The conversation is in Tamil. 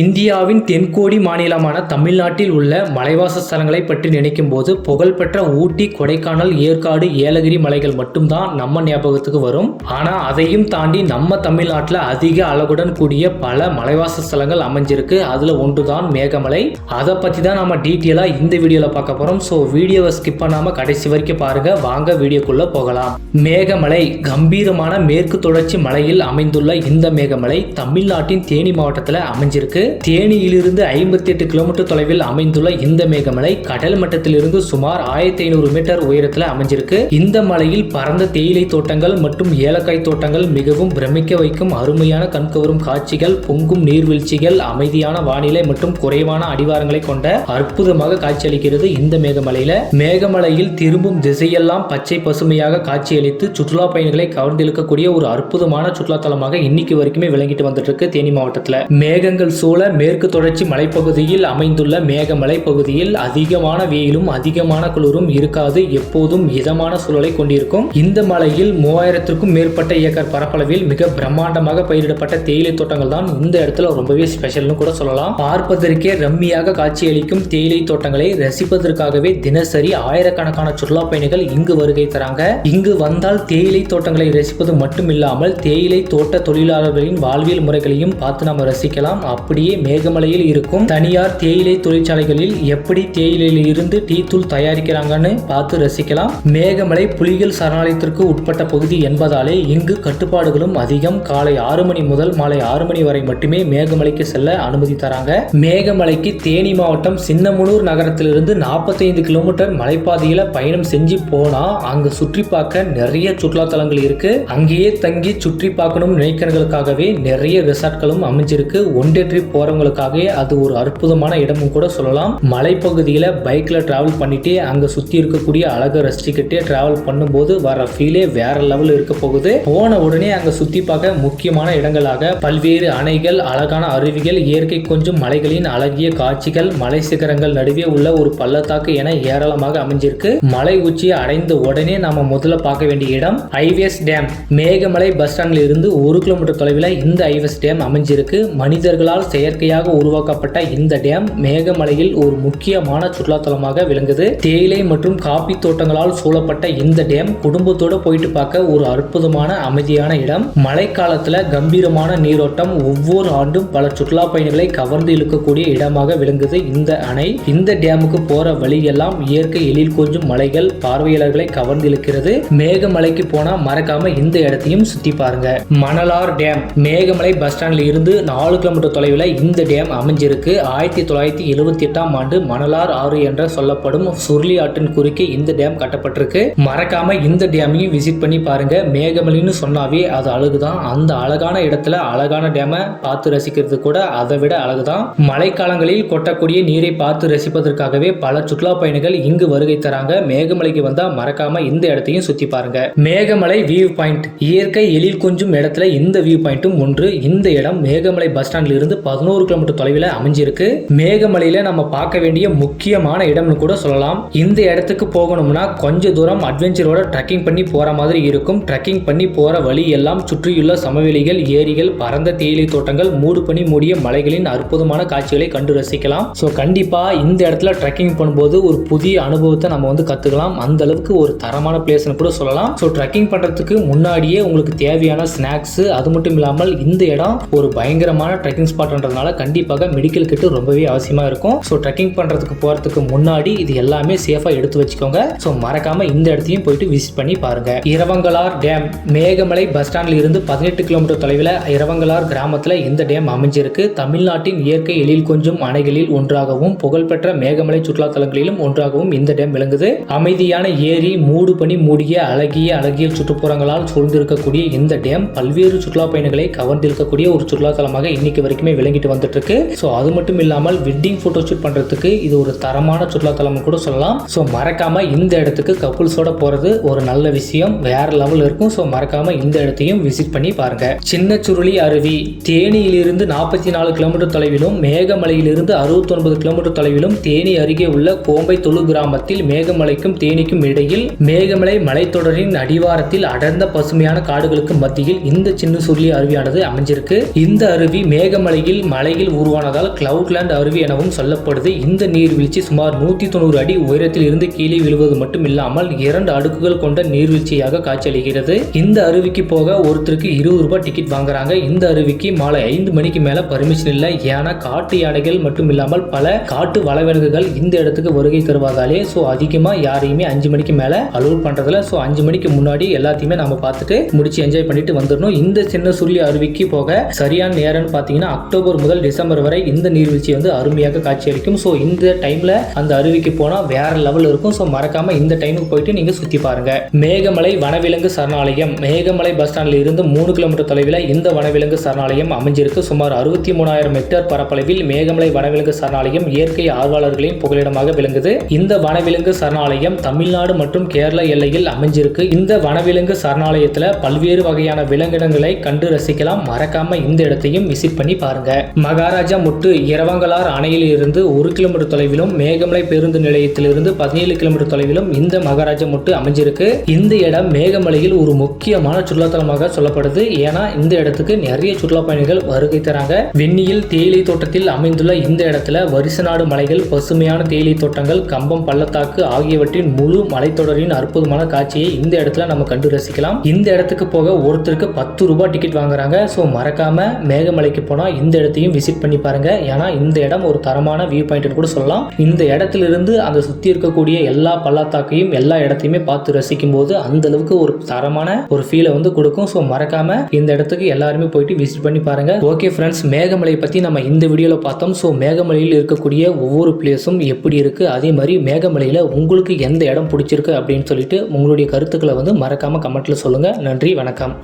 இந்தியாவின் தென்கோடி மாநிலமான தமிழ்நாட்டில் உள்ள மலைவாச ஸ்தலங்களை பற்றி நினைக்கும் போது புகழ்பெற்ற ஊட்டி கொடைக்கானல் ஏற்காடு ஏலகிரி மலைகள் மட்டும்தான் நம்ம ஞாபகத்துக்கு வரும். ஆனால் அதையும் தாண்டி நம்ம தமிழ்நாட்டில் அதிக அழகுடன் கூடிய பல மலைவாச ஸ்தலங்கள் அமைஞ்சிருக்கு. அதுல ஒன்றுதான் மேகமலை. அதை பற்றி தான் நம்ம டீட்டெயிலாக இந்த வீடியோவில் பார்க்க போகிறோம் ஸோ வீடியோவை ஸ்கிப் பண்ணாமல் கடைசி வரைக்கும் பாருங்க. வாங்க வீடியோக்குள்ளே போகலாம். மேகமலை கம்பீரமான மேற்கு தொடர்ச்சி மலையில் அமைந்துள்ள இந்த மேகமலை தமிழ்நாட்டின் தேனி மாவட்டத்தில் அமைஞ்சிருக்கு. தேனியிலிருந்து ஐம்பத்தி எட்டு கிலோமீட்டர் தொலைவில் அமைந்துள்ள இந்த மேகமலை கடல் மட்டத்திலிருந்து சுமார் ஆயிரத்தி ஐநூறு மீட்டர் உயரத்தில் அமைஞ்சிருக்கு. இந்த மலையில் பரந்த தேயிலை தோட்டங்கள் மற்றும் ஏலக்காய் தோட்டங்கள் மிகவும் பிரமிக்க வைக்கும் அருமையான கண்கவரும் காட்சிகள் பொங்கும் நீர்வீழ்ச்சிகள் அமைதியான வானிலை மற்றும் குறைவான அடிவாரங்களை கொண்ட அற்புதமாக காட்சியளிக்கிறது இந்த மேகமலையில. மேகமலையில் திரும்பும் திசையெல்லாம் பச்சை பசுமையாக காட்சியளித்து சுற்றுலா பயணிகளை கவர்ந்திழுக்கக்கூடிய ஒரு அற்புதமான சுற்றுலா தலமாக இன்னைக்கு வரைக்குமே விளங்கிட்டு வந்துட்டு இருக்கு தேனி மாவட்டத்தில். மேகங்கள் சூழ மேற்கு தொடர்ச்சி மலைப்பகுதியில் அமைந்துள்ள மேகமலை பகுதியில் அதிகமான வெயிலும் அதிகமான குளிரும் இருக்காது எப்போதும் இதமான சூழலை கொண்டிருக்கும். இந்த மலையில் மூவாயிரத்திற்கும் மேற்பட்ட ஏக்கர் பரப்பளவில் மிக பிரம்மாண்டமாக பயிரிடப்பட்ட தேயிலை தோட்டங்கள் தான் இந்த இடத்துல ரொம்பவே ஸ்பெஷல்னு கூட சொல்லலாம். பார்ப்பதற்கே ரம்மியாக காட்சியளிக்கும் தேயிலை தோட்டங்களை ரசிப்பதற்காகவே தினசரி ஆயிரக்கணக்கான சுற்றுலா பயணிகள் இங்கு வருகை தராங்க. இங்கு வந்தால் தேயிலை தோட்டங்களை ரசிப்பது மட்டும் இல்லாமல் தேயிலை தோட்ட தொழிலாளர்களின் வாழ்வியல் முறைகளையும் பார்த்து நாம ரசிக்கலாம். அப்படி அப்படியே மேகமலையில் இருக்கும் தனியார் தேயிலை தொழிற்சாலைகளில் எப்படி தேயிலையில் இருந்து டீ தூள் தயாரிக்கிறாங்கன்னு பார்த்து ரசிக்கலாம். மேகமலை புலிகள் சரணாலயத்திற்கு உட்பட்ட பகுதி என்பதாலே இங்கு கட்டுப்பாடுகளும் அதிகம். காலை ஆறு மணி முதல் மாலை ஆறு மணி வரை மட்டுமே மேகமலைக்கு செல்ல அனுமதி தராங்க. மேகமலைக்கு தேனி மாவட்டம் சின்னமுனூர் நகரத்திலிருந்து நாற்பத்தைந்து கிலோமீட்டர் மலைப்பாதையில பயணம் செஞ்சு போனா அங்க சுற்றி பார்க்க நிறைய சுற்றுலா தலங்கள் இருக்கு. அங்கேயே தங்கி சுற்றி பார்க்கணும் நினைக்கிறவங்களுக்காகவே நிறைய ரிசார்ட்களும் அமைஞ்சிருக்கு. ஒன் டே ட்ரிப் போறவங்களுக்காகவே அது ஒரு அற்புதமான இடமும் கூட சொல்லலாம். மலைப்பகுதியில பைக்ல டிராவல் பண்ணிட்டே அங்க சுத்தி இருக்கக்கூடிய அழகை ரசிச்சுக்கிட்டே டிராவல் பண்ணும்போது வர ஃபீலே வேற லெவல் இருக்க போகுது. போன உடனே அங்க சுத்தி பார்க்க முக்கியமான இடங்களாக பல்வேறு அணைகள் அழகான அருவிகள் இயற்கை கொஞ்சம் மலைகளின் அழகிய காட்சிகள் மலை சிகரங்கள் நடுவே உள்ள ஒரு பள்ளத்தாக்கு என ஏராளமாக அமைஞ்சிருக்கு. மலை உச்சியை அடைந்த உடனே நாம முதல்ல பார்க்க வேண்டிய இடம் ஐவேஸ் டேம். மேகமலை பஸ் ஸ்டாண்ட்ல இருந்து ஒரு கிலோமீட்டர் தொலைவில் இந்த ஐவேஸ் டேம் அமைஞ்சிருக்கு. மனிதர்களால் செயற்கையாக உருவாக்கப்பட்ட இந்த டேம் மேகமலையில் ஒரு முக்கியமான சுற்றுலாத்தலமாக விளங்குது. தேயிலை மற்றும் காபி தோட்டங்களால் சூழப்பட்ட இந்த டேம் குடும்பத்தோட போயிட்டு பார்க்க ஒரு அற்புதமான அமைதியான இடம். மழைக்காலத்துல கம்பீரமான நீரோட்டம் ஒவ்வொரு ஆண்டும் பல சுற்றுலா பயணிகளை கவர்ந்து இழுக்கக்கூடிய இடமாக விளங்குது இந்த அணை. இந்த டேமுக்கு போற வழியெல்லாம் இயற்கை எழில் கொஞ்சம் மலைகள் பார்வையாளர்களை கவர்ந்து இழுக்கிறது. மேகமலைக்கு போனா மறக்காம இந்த இடத்தையும் சுத்தி பாருங்க. மணலார் டேம் மேகமலை பஸ் ஸ்டாண்ட்ல இருந்து நாலு கிலோமீட்டர் தொலைவில் இந்த டேம் அமைஞ்சிருக்கு. ஆயிரத்தி தொள்ளாயிரத்தி எழுபத்தி எட்டாம் ஆண்டு மணலார் ஆறு என்ற சொல்லப்படும் சுருளி ஆற்றின் குறுக்கே இந்த டேம் கட்டப்பட்டிருக்கு. மறக்காம இந்த டேமையும் விசிட் பண்ணி பாருங்க. மேகமலைன்னு சொன்னாவே அது அழகுதான். அந்த அழகான இடத்துல அழகான டேமை பார்த்து ரசிக்கிறது கூட அதை விட அழகுதான். மழைக்காலங்களில் கொட்டக்கூடிய நீரை பார்த்து ரசிப்பதற்காகவே பல சுற்றுலா பயணிகள் இங்கு வருகை தராங்க. மேகமலைக்கு வந்தா மறக்காம இந்த இடத்தையும் சுத்தி பாருங்க. மேகமலை வியூ பாயிண்ட் இயற்கை எழில் கொஞ்சம் இடத்துல இந்த வியூ பாயிண்ட்டும் ஒன்று. இந்த இடம் மேகமலை பஸ் ஸ்டாண்ட்ல இருந்து பதினோரு கிலோமீட்டர் தொலைவில் அமைஞ்சிருக்கு. மேகமலையில நம்ம பார்க்க வேண்டிய முக்கியமான இடம்னு கூட சொல்லலாம். இந்த இடத்துக்கு போகணும்னா கொஞ்ச தூரம் அட்வென்ச்சரோட ட்ரெக்கிங் பண்ணி போற மாதிரி இருக்கும். ட்ரெக்கிங் பண்ணி போற வழி எல்லாம் சுற்றியுள்ள சமவெளிகள் ஏரிகள் பரந்த தேயிலை தோட்டங்கள் மூடு பனி மூடிய மலைகளின் அற்புதமான காட்சிகளை கண்டு ரசிக்கலாம். ஸோ கண்டிப்பா இந்த இடத்துல ட்ரெக்கிங் பண்ணும்போது ஒரு புதிய அனுபவத்தை நம்ம வந்து கத்துக்கலாம். அந்த அளவுக்கு ஒரு தரமான பிளேஸ்னு கூட சொல்லலாம். ஸோ ட்ரெக்கிங் பண்றதுக்கு முன்னாடியே உங்களுக்கு தேவையான ஸ்நாக்ஸ் அது மட்டும் இல்லாமல் இந்த இடம் ஒரு பயங்கரமான ட்ரெக்கிங் பண்ணுறதுனால கண்டிப்பாக மெடிக்கல் கிட்டு ரொம்பவே அவசியமா இருக்கும். ஸோ ட்ரெக்கிங் பண்றதுக்கு போறதுக்கு முன்னாடி இது எல்லாமே சேஃபாக எடுத்து வச்சுக்கோங்க. ஸோ மறக்காம இந்த இடத்தையும் போயிட்டு விசிட் பண்ணி பாருங்க. இரவங்கலார் டேம் மேகமலை பஸ் ஸ்டாண்டில் இருந்து பதினெட்டு கிலோமீட்டர் தொலைவில் இரவங்கலார் கிராமத்தில் இந்த டேம் அமைஞ்சிருக்கு. தமிழ்நாட்டின் இயற்கை எழில் கொஞ்சம் அணைகளில் ஒன்றாகவும் புகழ்பெற்ற மேகமலை சுற்றுலா தலங்களிலும் ஒன்றாகவும் இந்த டேம் விளங்குது. அமைதியான ஏரி மூடு பனி மூடிய அழகிய அழகியல் சுற்றுப்புறங்களால் சூழ்ந்திருக்கக்கூடிய இந்த டேம் பல்வேறு சுற்றுலா பயணிகளை கவர்ந்திருக்கக்கூடிய ஒரு சுற்றுலா தலமாக இன்னைக்கு வரைக்குமே விளங்கி வந்துட்டு இருக்கு ஸோ அது மட்டும் இல்லாமல் வெட்டிங் ஃபோட்டோ ஷூட் பண்ணுறதுக்கு இது ஒரு தரமான சுற்றுலாத்தலம் கூட சொல்லலாம். ஸோ மறக்காமல் இந்த இடத்துக்கு கப்புள்ஸோட போகிறது ஒரு நல்ல விஷயம். வேற லெவல் இருக்கும். ஸோ மறக்காமல் இந்த இடத்தையும் விசிட் பண்ணி பாருங்க. சின்ன சுருளி அருவி தேனியிலிருந்து நாற்பத்தி நாலு கிலோமீட்டர் தொலைவிலும் மேகமலையிலிருந்து அறுபத்தொன்பது கிலோமீட்டர் தொலைவிலும் தேனி அருகே உள்ள கோம்பை தொழு கிராமத்தில் மேகமலைக்கும் தேனிக்கும் இடையில் மேகமலை மலைத்தொடரின் அடிவாரத்தில் அடர்ந்த பசுமையான காடுகளுக்கு மத்தியில் இந்த சின்ன சுருளி அருவியானது அமைஞ்சிருக்கு. இந்த அருவி மேகமலையில் மலையில் உருவானதால் கிளவுட்லேண்ட் அருவி எனவும் சொல்லப்படுது. இந்த நீர்வீழ்ச்சி சுமார் நூற்றி தொண்ணூறு அடி உயரத்தில் இருந்து கீழே விழுவது மட்டும் இல்லாமல் இரண்டு அடுக்குகள் கொண்ட நீர்வீழ்ச்சியாக காட்சியளிக்கிறது. இந்த அருவிக்கு போக ஒருத்தருக்கு இருபது ரூபாய் டிக்கெட் வாங்குறாங்க. இந்த அருவிக்கு மாலை ஐந்து மணிக்கு மேல பர்மிஷன் இல்லை. ஏன்னா காட்டு யானைகள் மட்டும் இல்லாமல் பல காட்டு வளவிலங்குகள் இந்த இடத்துக்கு வருகை தருவதாலே ஸோ அதிகமாக யாரையுமே அஞ்சு மணிக்கு மேலே அலோவ் பண்ணுறதில்ல ஸோ அஞ்சு மணிக்கு முன்னாடி எல்லாத்தையுமே நம்ம பார்த்துட்டு முடிச்சு என்ஜாய் பண்ணிட்டு வந்துடணும். இந்த சின்ன சுருளி அருவிக்கு போக சரியான நேரம்னு பார்த்தீங்கன்னா அக்டோபர் முதல் டிசம்பர் வரை இந்த நீர்வீழ்ச்சி வந்து அருமையாக காட்சியளிக்கும். ஸோ இந்த டைமில் அந்த அருவிக்கு போனால் வேற லெவல் இருக்கும். ஸோ மறக்காம இந்த டைமுக்கு போயிட்டு நீங்கள் சுற்றி பாருங்க. மேகமலை வனவிலங்கு சரணாலயம். மேகமலை பஸ் ஸ்டாண்டில் இருந்து மூணு கிலோமீட்டர் தொலைவில் இந்த வனவிலங்கு சரணாலயம் அமைஞ்சிருக்கு. சுமார் அறுபத்தி மூணாயிரம் ஹெக்டேர் பரப்பளவில் மேகமலை வனவிலங்கு சரணாலயம் இயற்கை ஆர்வலர்களின் புகலிடமாக விளங்குது. இந்த வனவிலங்கு சரணாலயம் தமிழ்நாடு மற்றும் கேரள எல்லையில் அமைஞ்சிருக்கு. இந்த வனவிலங்கு சரணாலயத்தில் பல்வேறு வகையான விலங்கினங்களை கண்டு ரசிக்கலாம். மறக்காம இந்த இடத்தையும் விசிட் பண்ணி பாருங்க. மகாராஜா முட்டு இரவங்கலார் அணையில் இருந்து ஒரு கிலோமீட்டர் தொலைவிலும் மேகமலை பேருந்து நிலையத்திலிருந்து பதினேழு கிலோமீட்டர் தொலைவிலும் இந்த மகாராஜா முட்டு அமைஞ்சிருக்கு. இந்த இடம் மேகமலையில் ஒரு முக்கியமான சுற்றுலாத்தலமாக சொல்லப்படுது. ஏன்னா இந்த இடத்துக்கு நிறைய சுற்றுலா பயணிகள் வருகை தராங்க. வெண்ணியில் தேயிலை தோட்டத்தில் அமைந்துள்ள இந்த இடத்துல வரிசநாடு மலைகள் பசுமையான தேயிலை தோட்டங்கள் கம்பம் பள்ளத்தாக்கு ஆகியவற்றின் முழு மலைத்தொடரின் அற்புதமான காட்சியை இந்த இடத்துல நம்ம கண்டு ரசிக்கலாம். இந்த இடத்துக்கு போக ஒருத்தருக்கு பத்து ரூபாய் டிக்கெட் வாங்குறாங்க. ஸோ மறக்காம மேகமலைக்கு போனால் இந்த இடத்தையும் விசிட் பண்ணி பாருங்க. ஏன்னா இந்த இடம் ஒரு தரமான வியூ பாயிண்ட் கூட சொல்லலாம். இந்த இடத்திலிருந்து அந்த சுற்றி இருக்கக்கூடிய எல்லா பள்ளத்தாக்கையும் எல்லா இடத்தையுமே பார்த்து ரசிக்கும் போது அந்த அளவுக்கு ஒரு தரமான ஒரு ஃபீலை வந்து கொடுக்கும். ஸோ மறக்காம இந்த இடத்துக்கு எல்லாருமே போயிட்டு விசிட் பண்ணி பாருங்க. ஓகே ஃப்ரெண்ட்ஸ் மேகமலையை பற்றி நம்ம இந்த வீடியோவில் பார்த்தோம். ஸோ மேகமலையில் இருக்கக்கூடிய ஒவ்வொரு பிளேஸும் எப்படி இருக்கு? அதே மாதிரி மேகமலையில் உங்களுக்கு எந்த இடம் பிடிச்சிருக்கு அப்படின்னு சொல்லிட்டு உங்களுடைய கருத்துக்களை வந்து மறக்காம கமெண்ட்ல சொல்லுங்க. நன்றி வணக்கம்.